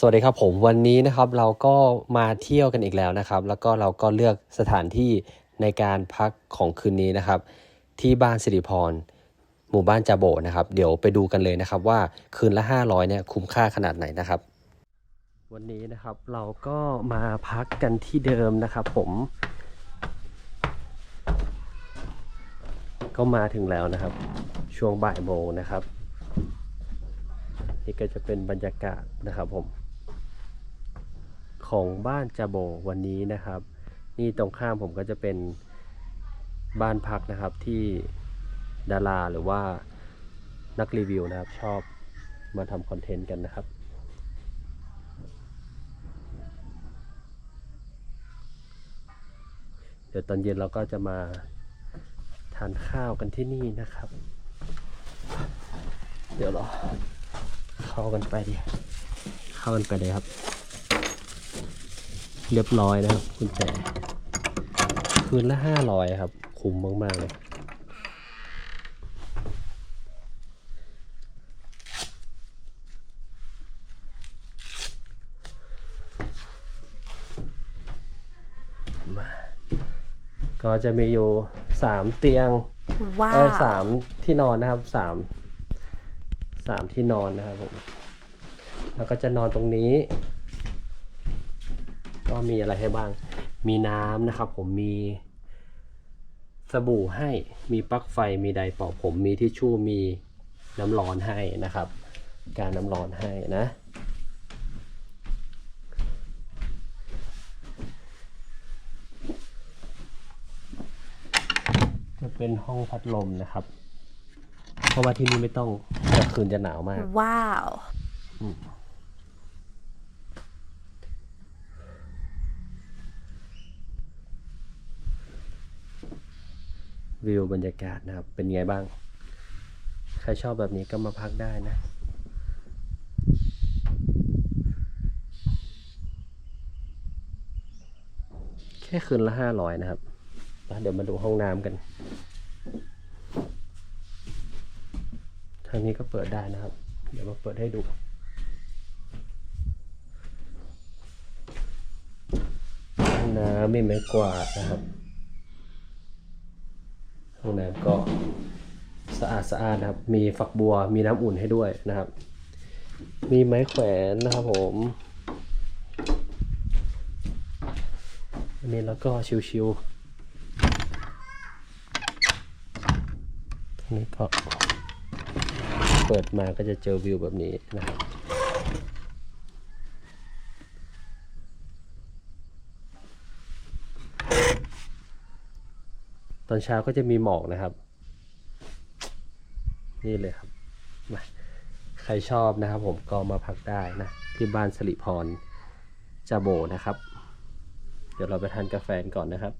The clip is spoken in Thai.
สวัสดีครับผมวันนี้นะครับเราก็มาเที่ยวกันอีกแล้วนะครับ แล้วก็เราก็เลือกสถานที่ในการพักของคืนนี้นะครับ ที่บ้านสิริพร หมู่บ้านจาโบนะครับ เดี๋ยวไปดูกันเลยนะครับ ว่าคืนละ 500เนี่ยคุ้มค่าขนาดไหนนะครับ วันนี้นะครับเราก็มาพักกันที่เดิมนะครับ ผม ก็มาถึงแล้วนะครับ ช่วงบ่ายโมงนะครับนี่ก็จะเป็นบรรยากาศนะครับผม ของบ้านจาโบวันนี้นะครับ นี่ตรงข้ามผมก็จะเป็นบ้านพักนะครับที่ดาราหรือว่านักรีวิวนะครับ ชอบมาทำคอนเทนต์กันนะครับ เดี๋ยวตอนเย็นเราก็จะมาทานข้าวกันที่นี่นะครับ เดี๋ยวรอเข้ากันไปดิเข้ากันไปเลยครับ เรียบร้อยนะครับคุณแจคืนละห้าร้อยครับ คุ้มมาก ๆ เลยมาก็จะมีอยู่สามเตียงว้าเออวสามที่นอนนะครับสามสามที่นอนนะครับผมแล้วก็จะนอนตรงนี้ ก็มีอะไรให้บ้าง มีน้ำนะครับ ผมมี สบู่ให้มีปลั๊กไฟมีไดร์เป่าผมมีทิชชู่มีน้ำร้อนให้นะครับ การน้ำร้อนให้นะจะเป็นห้องพัดลมนะครับ เพราะว่าที่นี่ไม่ต้องกลางคืนจะหนาวมาก ว้าว วิวบรรยากาศนะครับ เป็นไงบ้าง ใครชอบแบบนี้ก็มาพักได้นะ แค่คืนละห้าร้อยนะครับ เดี๋ยวมาดูห้องน้ำกัน ทางนี้ก็เปิดได้นะครับ เดี๋ยวมาเปิดให้ดูห้องน้ำมีไม้กวาดนะครับ ห้องน้ำก็สะอาดสะอาดนะครับ มีฝักบัวมีน้ำอุ่นให้ด้วยนะครับ มีไม้แขวนนะครับผมอันนี้แล้วก็ชิวๆอันนี้ก็เปิดมาก็จะเจอวิวแบบนี้นะครับ ตอนเช้าก็จะมีหมอกนะครับ นี่เลยครับมาใครชอบนะครับ ผมก็มาพักได้นะ ที่บ้านสิริพรจาโบนะครับ เดี๋ยวเราไปทานกาแฟก่อนนะครับ